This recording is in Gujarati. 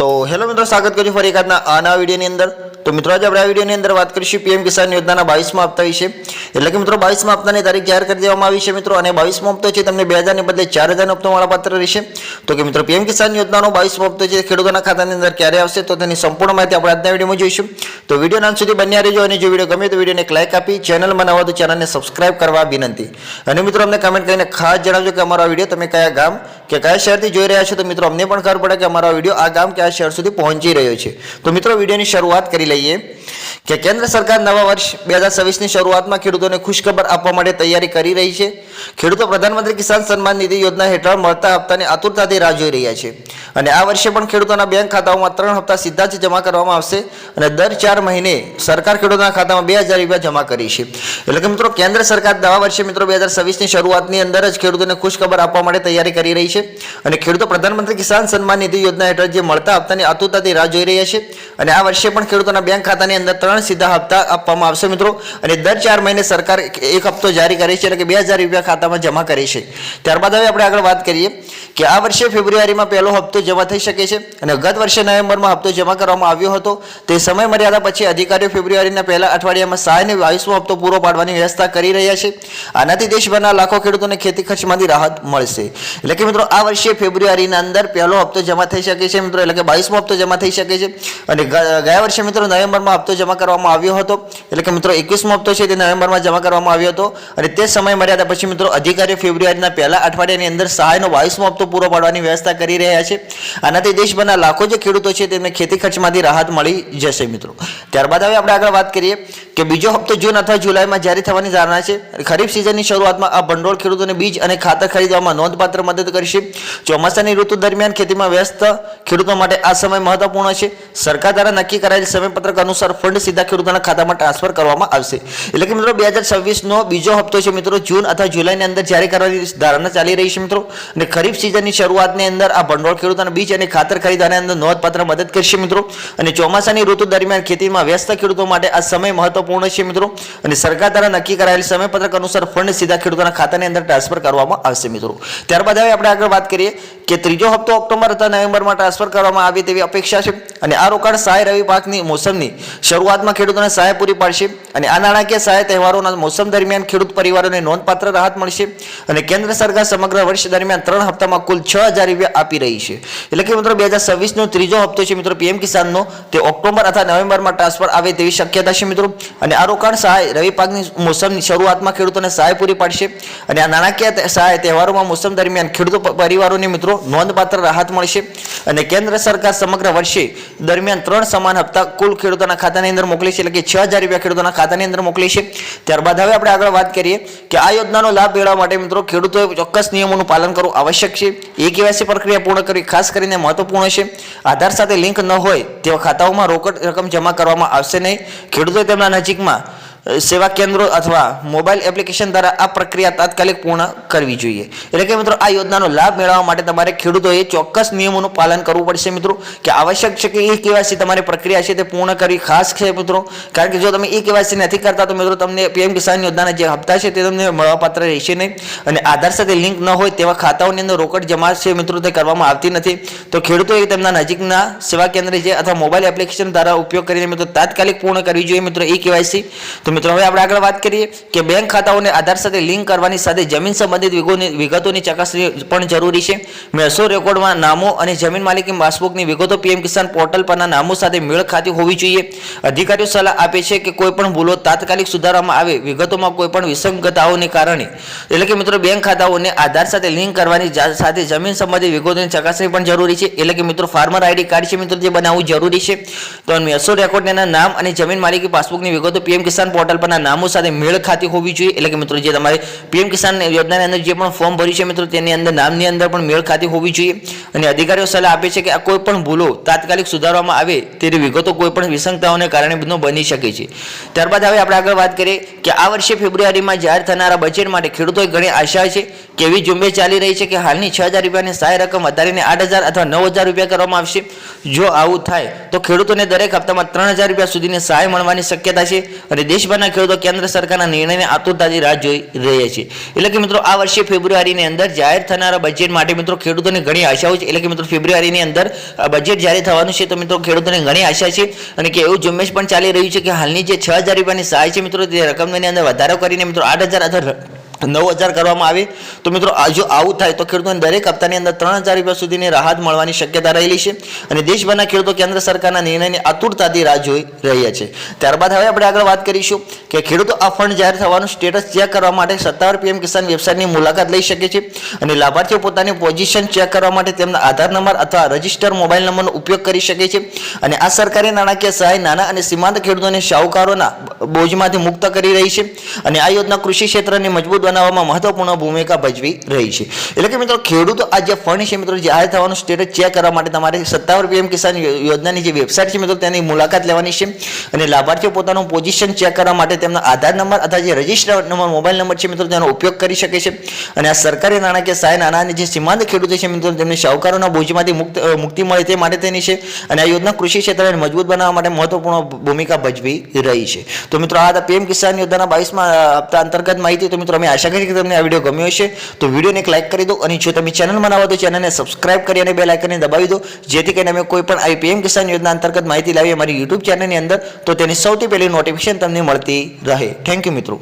તો હેલો મિત્રો, સ્વાગત કરું છું ફરી એક આજના આ વિડીયોની અંદર. તો મિત્રો, આજે આપણે આ વિડીયોની અંદર વાત કરીશું પીએમ કિસાન યોજનાના બાવીસમાં હપ્તા વિશે. એટલે કે મિત્રો, બાવીસમાં હપ્તાની તારીખ જાહેર કરી દેવામાં આવી છે મિત્રો, અને બાવીસમો હપ્તો છે તમને બે હજારને બદલે ચાર હજારનો હપ્તો મળવાપાત્ર રહેશે. તો કે મિત્રો, પીએમ કિસાન યોજનાનો બાવીસમો હપ્તો છે, ખેડૂતોના ખાતાની અંદર ક્યારે આવશે, તો તેની સંપૂર્ણ માહિતી આપણે આજના વિડીયોમાં જોઈશું. તો વીડિયો નામ સુધી બન્યા રહેજો, અને જો વીડિયો ગમે તો વિડીયોને એક લાઇક આપી, ચેનલમાં નવા તો ચેનલને સબસ્ક્રાઇબ કરવા વિનંતી. અને મિત્રો, અમને કમેન્ટ કરીને ખાસ જણાવજો કે અમારો વીડિયો તમે કયા ગામ કે કયા શહેરથી જોઈ રહ્યા છો, તો મિત્રો, અમને પણ ખબર પડે કે અમારો વીડિયો આ ગામ કે આ શહેર સુધી પહોંચી રહ્યો છે. તો મિત્રો, વિડીયોની શરૂઆત કરી લઈએ. કે કેન્દ્ર સરકાર નવા વર્ષ બે હજાર છવ્વીસની શરૂઆતમાં ખેડૂતોને ખુશખબર આપવા માટે તૈયારી કરી રહી છે. ખેડૂતો પ્રધાનમંત્રી કિસાન સન્માન નિધિ યોજના હેઠળ મળતા હપ્તાની આતુરતાથી રાહ જોઈ રહ્યા છે. અને આ વર્ષે પણ ખેડૂતોના બેંક ખાતાઓમાં ત્રણ હપ્તા સીધા જ જમા કરવામાં આવશે અને દર ચાર મહિને સરકાર ખેડૂતોના ખાતામાં બે હજાર રૂપિયા જમા કરી છે. એટલે કે મિત્રો, કેન્દ્ર સરકાર નવા વર્ષે મિત્રો બે હજાર છવ્વીસની શરૂઆતની અંદર જ ખેડૂતોને ખુશખબર આપવા માટે તૈયારી કરી રહી છે. અને ખેડૂતો પ્રધાનમંત્રી કિસાન સન્માન નિધિ યોજના હેઠળ જે મળતા હપ્તાની આતુરતાથી રાહ જોઈ રહ્યા છે. અને આ વર્ષે પણ ખેડૂતોના બેંક ખાતાની અંદર ત્રણ સીધા હપ્તા આપવામાં આવશે મિત્રો. અને દર ચાર મહિને સરકાર એક હપ્તો જારી કરે છે. એટલે કે બે હજાર રૂપિયા ખાતામાં જમા કરી છે. ત્યારબાદ હવે આપણે આગળ વાત કરીએ કે આ વર્ષે ફેબ્રુઆરીમાં પહેલો હપ્તો જમા થઈ શકે છે અને ગત વર્ષે નવેમ્બરમાં હપ્તો જમા કરવામાં આવ્યો હતો. તે સમય મર્યાદા પછી અધિકારીઓ ફેબ્રુઆરીના પહેલા અઠવાડિયામાં સહાયને બાવીસમો હપ્તો પૂરો પાડવાની વ્યવસ્થા કરી રહ્યા છે. આનાથી દેશભરના લાખો ખેડૂતોને ખેતી ખર્ચમાંથી રાહત મળશે. એટલે કે મિત્રો, આ વર્ષે ફેબ્રુઆરીના અંદર પહેલો હપ્તો જમા થઈ શકે છે મિત્રો, એટલે કે બાવીસમો હપ્તો જમા થઈ શકે છે. અને ગયા વર્ષે મિત્રો નવેમ્બરમાં હપ્તો જમા કરવામાં આવ્યો હતો. એટલે કે મિત્રો, એકવીસમો હપ્તો છે તે નવેમ્બરમાં જમા કરવામાં આવ્યો હતો. અને તે સમય મર્યાદા પછી મિત્રો, અધિકારીઓ ફેબ્રુઆરીના પહેલા અઠવાડિયાની અંદર સહાયનો બાવીસમો હપ્તો પૂરો પાડવાની વ્યવસ્થા કરી રહ્યા છે. આનાથી દેશભરના લાખો જે ખેડૂતો છે તેમને ખેતી ખર્ચમાંથી રાહત મળી જશે મિત્રો. ત્યારબાદ હવે આપણે આગળ વાત કરીએ. કે બીજો હપ્તો જૂન અથવા જુલાઈમાં જારી થવાની ધારણા છે. ખરીફ સિઝનની શરૂઆતમાં આ ભંડોળ ખેડૂતોને બીજ અને ખાતર ખરીદવામાં નોંધપાત્ર મદદ કરશે. ચોમાસાની ઋતુ દરમિયાન ખેતીમાં વ્યસ્ત ખેડૂતો માટે આ સમય મહત્વપૂર્ણ છે. સરકાર દ્વારા નક્કી કરાયેલ સમયપત્રક અનુસાર ફંડ સીધા ખેડૂતોના ખાતામાં ટ્રાન્સફર કરવામાં આવશે. એટલે કે મિત્રો, બે હજાર છવ્વીસનો બીજો હપ્તો છે મિત્રો, જૂન અથવા જુલાઈની અંદર જારી કરવાની ધારણા ચાલી રહી છે મિત્રો. અને ખરીફ સિઝનની શરૂઆતની અંદર આ ભંડોળ ખેડૂતોના બીજ અને ખાતર ખરીદવાની અંદર નોંધપાત્ર મદદ કરશે મિત્રો. અને ચોમાસાની ઋતુ દરમિયાન ખેતીમાં વ્યસ્ત ખેડૂતો માટે આ સમય મહત્વપૂર્ણ છે મિત્રો. અને સરકાર દ્વારા નક્કી કરાયેલ સમયપત્રક અનુસાર ફંડ સીધા ખેડૂતોના ખાતાની અંદર ટ્રાન્સફર કરવામાં આવશે મિત્રો. ત્યારબાદ હવે આપણે આગળ વાત કરીએ કે ત્રીજો હપ્તો ઓક્ટોબર અથવા નવેમ્બરમાં ટ્રાન્સફર કરવામાં આવે તેવી અપેક્ષા છે. અને આ રોકાણ સહાય રવિ પાકની મોસમની શરૂઆતમાં ખેડૂતોને સહાય પૂરી પાડશે. અને આ નાણાકીય સહાય તહેવારોના મોસમ દરમિયાન ખેડૂત પરિવારોને નોંધપાત્ર રાહત મળશે અને કેન્દ્ર સરકાર સમગ્ર વર્ષ દરમિયાન ત્રણ હપ્તામાં કુલ છ હજાર રૂપિયા આપી રહી છે. એટલે કે મિત્રો બે હજાર છવ્વીસનો ત્રીજો હપ્તો છે મિત્રો પીએમ કિસાનનો, તે ઓક્ટોબર અથવા નવેમ્બરમાં ટ્રાન્સફર આવે તેવી શક્યતા છે મિત્રો. અને આ રોકાણ સહાય રવિ પાકની મોસમની શરૂઆતમાં ખેડૂતોને સહાય પૂરી પાડશે. અને આ નાણાકીય સહાય તહેવારોમાં મોસમ દરમિયાન ખેડૂતો પરિવારોને મિત્રો નોંધપાત્ર રાહત મળશે. અને કેન્દ્ર સરકાર સમગ્ર વર્ષે દરમિયાન ત્રણ સમાન હપ્તા કુલ ખેડૂતોના ખાતાની અંદર મોકલી છે. એટલે કે છ હજાર રૂપિયા ખેડૂતોના ખાતાની અંદર મોકલી છે. ત્યારબાદ હવે આપણે આગળ વાત કરીએ કે આ યોજનાનો લાભ મેળવવા માટે મિત્રો ખેડૂતોએ ચોક્કસ નિયમોનું પાલન કરવું આવશ્યક છે. એ કેવાયસી પ્રક્રિયા પૂર્ણ કરવી ખાસ કરીને મહત્વપૂર્ણ છે. આધાર સાથે લિંક ન હોય તેવા ખાતાઓમાં રોકડ રકમ જમા કરવામાં આવશે નહીં. ખેડૂતોએ તેમના નજીકમાં સેવા કેન્દ્રો અથવા મોબાઈલ એપ્લિકેશન દ્વારા આ પ્રક્રિયા તાત્કાલિક પૂર્ણ કરવી જોઈએ. એટલે કે મિત્રો, આ યોજનાનો લાભ મેળવવા માટે તમારે ખેડૂતોએ ચોક્કસ નિયમોનું પાલન કરવું પડશે મિત્રો. કે આવશ્યક છે કે એ કેવાયસી તમારી પ્રક્રિયા છે તે પૂર્ણ કરવી ખાસ છે મિત્રો. કારણ કે જો તમે એ કેવાયસી નથી કરતા તો મિત્રો તમને પીએમ કિસાન યોજનાના જે હપ્તા છે તે તમને મળવાપાત્ર રહેશે નહીં. અને આધાર સાથે લિંક ન હોય તેવા ખાતાઓની અંદર રોકડ જમા છે મિત્રો તે કરવામાં આવતી નથી. તો ખેડૂતોએ તેમના નજીકના સેવા કેન્દ્ર છે અથવા મોબાઈલ એપ્લિકેશન દ્વારા ઉપયોગ કરીને મિત્રો તાત્કાલિક પૂર્ણ કરવી જોઈએ મિત્રો એ કેવાયસી તો મિત્રો, હવે આપણે આગળ વાત કરીએ કે બેંક ખાતાઓને આધાર સાથે લિંક કરવાની સાથે જમીન સંબંધિત વિગોની- વિગતોની ચકાસણી પણ જરૂરી છે. મહેસૂલ રેકોર્ડમાં નામો અને જમીન માલિકી પાસબુકની વિગતો પીએમ કિસાન પોર્ટલ પરના નામો સાથે મેળ ખાતી હોવી જોઈએ. અધિકારીઓ સલાહ આપે છે કે કોઈ પણ ભૂલો તાત્કાલિક સુધારવામાં આવે, વિગતોમાં કોઈ પણ વિસંગતાઓને કારણે. એટલે કે મિત્રો બેંક ખાતાઓને આધાર સાથે લિંક કરવાની સાથે જમીન સંબંધિત વિગતોની ચકાસણી પણ જરૂરી છે. એટલે કે મિત્રો ફાર્મર આઈડી કાર્ડ છે મિત્રો, જે બનાવવું જરૂરી છે. તો મહેસૂલ રેકોર્ડના નામ અને જમીન માલિકી પાસબુકની વિગતો પીએમ કિસાન પોર્ટલ પરના નામો સાથે મેળ ખાતી હોવી જોઈએ. એટલે કે મિત્રો જે તમારે પીએમ કિસાન યોજનાની અંદર જે પણ ફોર્મ ભર્યું છે મિત્રો, તેની અંદર નામની અંદર પણ મેળ ખાતી હોવી જોઈએ. અને અધિકારીઓ સલાહ આપે છે કે આ કોઈ પણ ભૂલો તાત્કાલિક સુધારવામાં આવે તેની વિગતો કોઈ પણ વિસંગતાઓને કારણે બની શકે છે. ત્યારબાદ હવે આપણે આગળ વાત કરીએ કે આ વર્ષે ફેબ્રુઆરીમાં જાહેર થનારા બજેટ માટે ખેડૂતોએ ઘણી આશા છે કે એવી ઝુંબેશ ચાલી રહી છે કે હાલની છ હજાર રૂપિયાની સહાય રકમ વધારીને આઠ હજાર અથવા નવ હજાર રૂપિયા કરવામાં આવશે. જો આવું થાય તો ખેડૂતોને દરેક હપ્તામાં ત્રણ હજાર રૂપિયા સુધીની સહાય મળવાની શક્યતા છે. અને દેશ દેશભરના ખેડૂતો કેન્દ્ર સરકારના નિર્ણયને આતુરતાથી રાહ જોઈ રહ્યા છે. એટલે કે મિત્રો, આ વર્ષે ફેબ્રુઆરીની અંદર જાહેર થનારા બજેટ માટે મિત્રો ખેડૂતોને ઘણી આશાઓ છે. એટલે કે મિત્રો, ફેબ્રુઆરીની અંદર બજેટ જારી થવાનું છે તો મિત્રો ખેડૂતોને ઘણી આશા છે. અને કે એવું ઝુંબેશ પણ ચાલી રહ્યું છે કે હાલની જે છ હજાર રૂપિયાની સહાય છે મિત્રો, તે રકમની અંદર વધારો કરીને મિત્રો આઠ હજાર અથવા નવ હજાર કરવામાં આવે. તો મિત્રો જો આવું થાય, તો ખેડૂતોને દરેક હપ્તાની અંદર ત્રણ હજાર રૂપિયા સુધીની રાહત મળવાની શક્યતા રહેલી છે. અને દેશભરના ખેડૂતો કેન્દ્ર સરકારના નિર્ણયની આતુરતાથી રાહ જોઈ રહ્યા છે. ત્યારબાદ હવે આપણે આગળ વાત કરીશું કે ખેડૂતો આ ફંડ જાહેર થવાનું સ્ટેટસ ચેક કરવા માટે સત્તાવાર પીએમ કિસાન વેબસાઇટની મુલાકાત લઈ શકે છે. અને લાભાર્થીઓ પોતાની પોઝિશન ચેક કરવા માટે તેમના આધાર નંબર અથવા રજિસ્ટર મોબાઈલ નંબરનો ઉપયોગ કરી શકે છે. અને આ સરકારી નાણાકીય સહાય નાના અને સીમાંત ખેડૂતોને શાહુકારોના બોજમાંથી મુક્ત કરી રહી છે. અને આ યોજના કૃષિ ક્ષેત્રને મજબૂત બનાવવામાં મહત્વપૂર્ણ ભૂમિકા ભજવી રહી છે. એટલે કે મિત્રો, ખેડૂતો આ જે ફંડ છે મિત્રો જાહેર થવાનું સ્ટેટસ ચેક કરવા માટે તમારે સત્તાવાર પીએમ કિસાન યોજનાની જે વેબસાઇટ છે મિત્રો, તેની મુલાકાત લેવાની છે. અને લાભાર્થીઓ પોતાનું પોઝિશન ચેક કરવા માટે તેમના આધાર નંબર અથવા જે રજિસ્ટર નંબર, મોબાઈલ નંબર છે મિત્રો, તેનો ઉપયોગ કરી શકે છે. અને આ સરકારી નાણાકીય સહાય નાના જે સીમાંત ખેડૂતો છે મિત્રો, તેમને શાહુકારોના બોજમાંથી મુક્ત મુક્તિ મળે તે માટે તેની છે. અને આ યોજના કૃષિ ક્ષેત્રને મજબૂત બનાવવા માટે મહત્વપૂર્ણ ભૂમિકા ભજવી રહી છે. તો મિત્રો, આ પીએમ કિસાન યોજનાના બાવીસમાં હપ્તા અંતર્ગત માહિતી. તો મિત્રો, અમે આશા કરીએ કે તમને આ વીડિયો ગમ્યો હશે. તો વિડીયોને એક લાઇક કરી દો અને જો તમે ચેનલમાં નવા તો ચેનલને સબસ્ક્રાઇબ કરી અને બે લાઇકને દબાવી દો. જેથી કરીને અમે કોઈ પણ આવી પીએમ કિસાન યોજના અંતર્ગત માહિતી લાવીએ અમારી યુટ્યુબ ચેનલની અંદર, તો તેની સૌથી પહેલી નોટિફિકેશન તમને મળતી રહે. થેન્ક યુ મિત્રો.